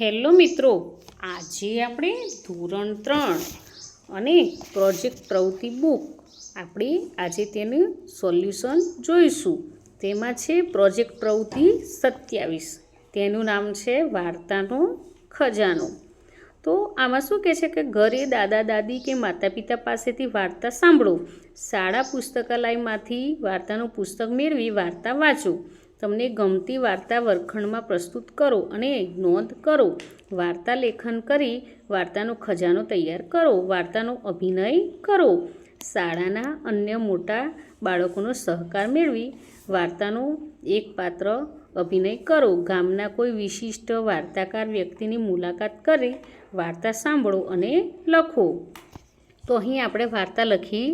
Hello મિત્રો, આજે આપણે ધોરણ ત્રણ અને પ્રોજેક્ટ પ્રવૃત્તિ બુક આપણે આજે તેનું સોલ્યુશન જોઈશું. તેમાં છે પ્રોજેક્ટ પ્રવૃત્તિ સત્યાવીસ. તેનું નામ છે વાર્તાનો ખજાનો. તો આમાં શું કહે છે કે ઘરે દાદા, દાદી કે માતા પિતા પાસેથી વાર્તા સાંભળો. શાળા પુસ્તકાલયમાંથી વાર્તાનું પુસ્તક મેળવી વાર્તા વાંચો. તમને ગમતી વાર્તા વર્ગખંડમાં પ્રસ્તુત કરો અને નોંધ કરો. વાર્તા લેખન કરી વાર્તાનો ખજાનો તૈયાર કરો, વાર્તાનો અભિનય કરો. શાળાના અન્ય મોટા બાળકોનો સહકાર મેળવી વાર્તાનો એક પાત્ર અભિનય કરો. ગામના કોઈ વિશિષ્ટ વાર્તાકાર વ્યક્તિની મુલાકાત કરી વાર્તા સાંભળો અને લખો. તો અહીં આપણે વાર્તા લખી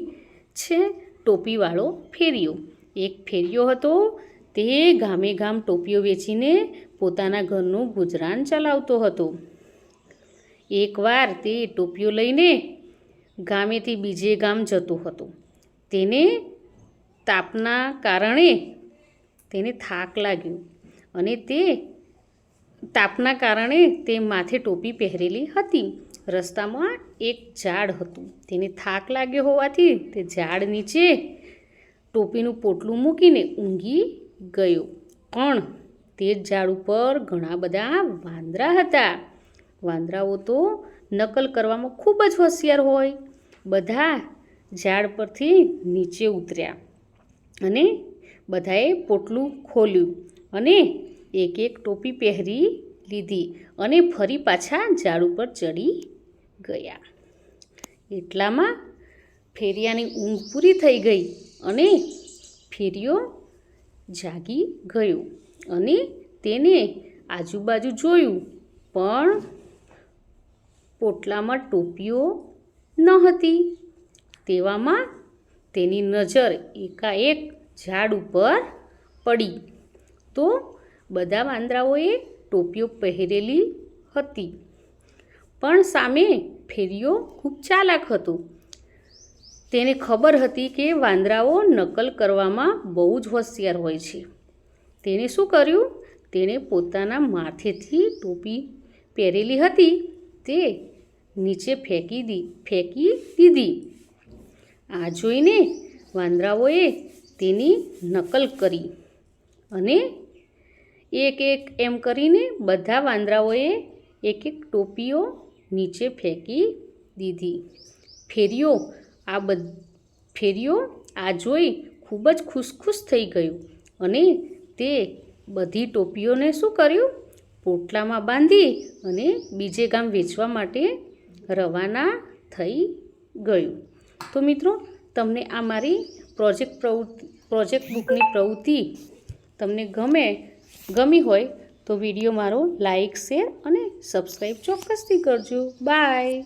છે, ટોપીવાળો ફેરિયો એક ફેરિયો હતો તે ગામે ગામ ટોપીઓ વેચીને પોતાના ઘરનું ગુજરાન ચલાવતો હતો. એકવાર તે ટોપીઓ લઈને ગામેથી બીજે ગામ જતો હતો. તેને તાપના કારણે તેને થાક લાગ્યો અને તે તાપના કારણે તે માથે ટોપી પહેરેલી હતી. રસ્તામાં એક ઝાડ હતું. તેને થાક લાગ્યો હોવાથી તે ઝાડ નીચે ટોપીનું પોટલું મૂકીને ઊંઘી ગયો. પણ તે ઝાડ ઉપર ઘણા બધા વાંદરા હતા. વાંદરાઓ તો નકલ કરવામાં ખૂબ જ હોશિયાર હોય. બધા ઝાડ પરથી નીચે ઉતર્યા અને બધાએ પોટલું ખોલ્યું અને એક એક ટોપી પહેરી લીધી અને ફરી પાછા ઝાડ ઉપર ચડી ગયા. એટલામાં ફેરિયાની ઊંઘ પૂરી થઈ ગઈ અને ફેરિયો જાગી ગયો અને તેને આજુબાજુ જોયું, પણ પોટલામાં ટોપીઓ ન હતી. તેવામાં તેની નજર એકાએક ઝાડ ઉપર પડી. તો બધા વાંદરાઓએ ટોપીઓ પહેરેલી હતી. પણ સામે ફેરીઓ ખૂબ ચાલાક હતો. તેને ખબર હતી કે વાંદરાઓ નકલ કરવામાં બહુ જ હોશિયાર હોય છે. તેણે શું કર્યું? તેણે પોતાના માથેથી ટોપી પહેરેલી હતી. તે નીચે ફેંકી દી, ફેંકી દીધી. આ જોઈને વાંદરાઓએ તેની નકલ કરી અને એક એક એમ કરીને બધા વાંદરાઓએ એક એક ટોપીઓ નીચે ફેંકી દીધી. ફેરિયો આ બધ ફેરિયો આ જોઈ ખૂબ જ ખુશખુશ થઈ ગયું. અને તે બધી ટોપીઓને શું કર્યું? પોટલામાં બાંધી અને બીજે ગામ વેચવા માટે રવાના થઈ ગયું. તો મિત્રો, તમને આ મારી પ્રોજેક્ટ પ્રવૃત્તિ, પ્રોજેક્ટ બુકની પ્રવૃત્તિ તમને ગમે, ગમી હોય તો વીડિયો મારો લાઇક શેર અને સબસ્ક્રાઈબ ચોક્કસથી કરજો. બાય.